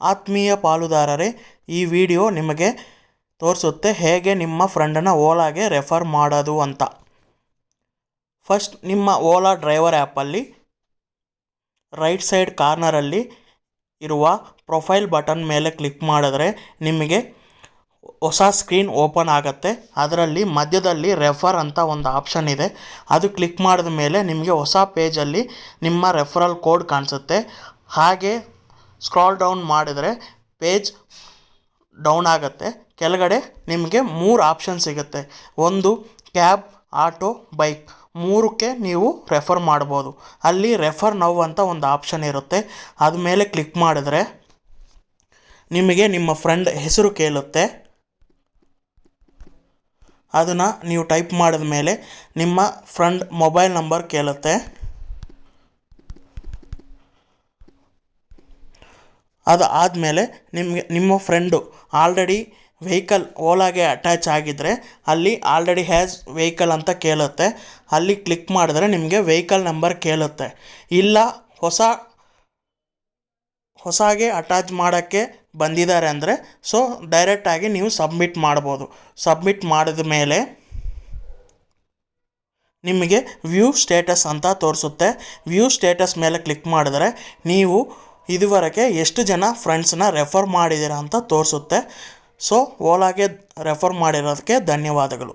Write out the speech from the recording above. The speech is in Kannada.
ಆತ್ಮೀಯ ಪಾಲುದಾರರೇ, ಈ ವಿಡಿಯೋ ನಿಮಗೆ ತೋರಿಸುತ್ತೆ ಹೇಗೆ ನಿಮ್ಮ ಫ್ರೆಂಡನ್ನ ಓಲಾಗೆ ರೆಫರ್ ಮಾಡೋದು ಅಂತ. ಫಸ್ಟ್, ನಿಮ್ಮ ಓಲಾ ಡ್ರೈವರ್ ಆ್ಯಪಲ್ಲಿ ರೈಟ್ ಸೈಡ್ ಕಾರ್ನರಲ್ಲಿ ಇರುವ ಪ್ರೊಫೈಲ್ ಬಟನ್ ಮೇಲೆ ಕ್ಲಿಕ್ ಮಾಡಿದ್ರೆ ನಿಮಗೆ ಹೊಸ ಸ್ಕ್ರೀನ್ ಓಪನ್ ಆಗುತ್ತೆ. ಅದರಲ್ಲಿ ಮಧ್ಯದಲ್ಲಿ ರೆಫರ್ ಅಂತ ಒಂದು ಆಪ್ಷನ್ ಇದೆ. ಅದು ಕ್ಲಿಕ್ ಮಾಡಿದ ಮೇಲೆ ನಿಮಗೆ ಹೊಸ ಪೇಜಲ್ಲಿ ನಿಮ್ಮ ರೆಫರಲ್ ಕೋಡ್ ಕಾಣಿಸುತ್ತೆ. ಹಾಗೆ ಸ್ಕ್ರಾಲ್ ಡೌನ್ ಮಾಡಿದರೆ ಪೇಜ್ ಡೌನ್ ಆಗುತ್ತೆ. ಕೆಳಗಡೆ ನಿಮಗೆ ಮೂರು ಆಪ್ಷನ್ ಸಿಗುತ್ತೆ. ಒಂದು ಕ್ಯಾಬ್ ಆಟೋ ಬೈಕ್ ಮೂರಕ್ಕೆ ನೀವು ರೆಫರ್ ಮಾಡ್ಬೋದು. ಅಲ್ಲಿ ರೆಫರ್ ನೌ ಅಂತ ಒಂದು ಆಪ್ಷನ್ ಇರುತ್ತೆ. ಅದ ಮೇಲೆ ಕ್ಲಿಕ್ ಮಾಡಿದರೆ ನಿಮಗೆ ನಿಮ್ಮ ಫ್ರೆಂಡ್ ಹೆಸರು ಕೇಳುತ್ತೆ. ಅದನ್ನು ನೀವು ಟೈಪ್ ಮಾಡಿದ ಮೇಲೆ ನಿಮ್ಮ ಫ್ರೆಂಡ್ ಮೊಬೈಲ್ ನಂಬರ್ ಕೇಳುತ್ತೆ. ಅದು ಆದಮೇಲೆ ನಿಮಗೆ, ನಿಮ್ಮ ಫ್ರೆಂಡು ಆಲ್ರೆಡಿ ವೆಹಿಕಲ್ ಓಲಾಗೆ ಅಟ್ಯಾಚ್ ಆಗಿದ್ದರೆ ಅಲ್ಲಿ ಆಲ್ರೆಡಿ ಹ್ಯಾಸ್ ವೆಹಿಕಲ್ ಅಂತ ಕೇಳುತ್ತೆ. ಅಲ್ಲಿ ಕ್ಲಿಕ್ ಮಾಡಿದ್ರೆ ನಿಮಗೆ ವೆಹಿಕಲ್ ನಂಬರ್ ಕೇಳುತ್ತೆ. ಇಲ್ಲ, ಹೊಸ, ಹೊಸಾಗೆ ಅಟ್ಯಾಚ್ ಮಾಡೋಕ್ಕೆ ಬಂದಿದ್ದಾರೆ ಅಂದರೆ ಸೊ ಡೈರೆಕ್ಟಾಗಿ ನೀವು ಸಬ್ಮಿಟ್ ಮಾಡ್ಬೋದು. ಸಬ್ಮಿಟ್ ಮಾಡಿದ ಮೇಲೆ ನಿಮಗೆ ವ್ಯೂ ಸ್ಟೇಟಸ್ ಅಂತ ತೋರಿಸುತ್ತೆ. ವ್ಯೂ ಸ್ಟೇಟಸ್ ಮೇಲೆ ಕ್ಲಿಕ್ ಮಾಡಿದ್ರೆ ನೀವು ಇದುವರೆಗೆ ಎಷ್ಟು ಜನ ಫ್ರೆಂಡ್ಸನ್ನ ರೆಫರ್ ಮಾಡಿದ್ದೀರಾ ಅಂತ ತೋರಿಸುತ್ತೆ. ಸೊ ಓಲಾಗೆ ರೆಫರ್ ಮಾಡಿರೋದಕ್ಕೆ ಧನ್ಯವಾದಗಳು.